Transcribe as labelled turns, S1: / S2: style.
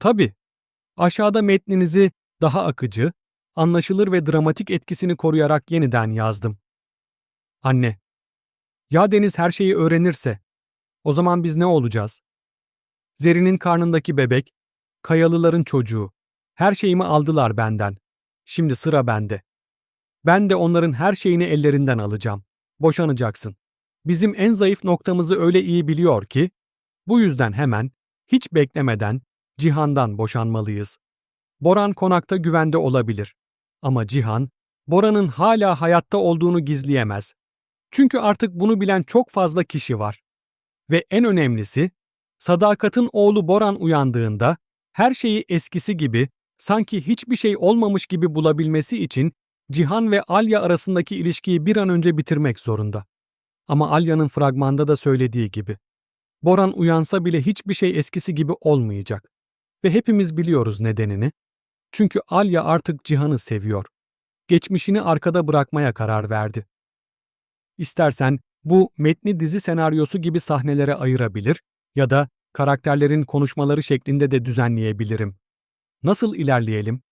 S1: Tabii. Aşağıda metninizi daha akıcı, anlaşılır ve dramatik etkisini koruyarak yeniden yazdım. Anne. Ya Deniz her şeyi öğrenirse? O zaman biz ne olacağız? Zeri'nin karnındaki bebek, Kayalıların çocuğu. Her şeyimi aldılar benden. Şimdi sıra bende. Ben de onların her şeyini ellerinden alacağım. Boşanacaksın. Bizim en zayıf noktamızı öyle iyi biliyor ki, bu yüzden hemen, hiç beklemeden, Cihan'dan boşanmalıyız. Boran konakta güvende olabilir. Ama Cihan, Bora'nın hala hayatta olduğunu gizleyemez. Çünkü artık bunu bilen çok fazla kişi var. Ve en önemlisi, Sadakat'ın oğlu Boran uyandığında her şeyi eskisi gibi, sanki hiçbir şey olmamış gibi bulabilmesi için Cihan ve Alya arasındaki ilişkiyi bir an önce bitirmek zorunda. Ama Alya'nın fragmanda da söylediği gibi. Boran uyansa bile hiçbir şey eskisi gibi olmayacak. Ve hepimiz biliyoruz nedenini. Çünkü Alya artık Cihan'ı seviyor. Geçmişini arkada bırakmaya karar verdi. İstersen bu metni dizi senaryosu gibi sahnelere ayırabilir ya da karakterlerin konuşmaları şeklinde de düzenleyebilirim. Nasıl ilerleyelim?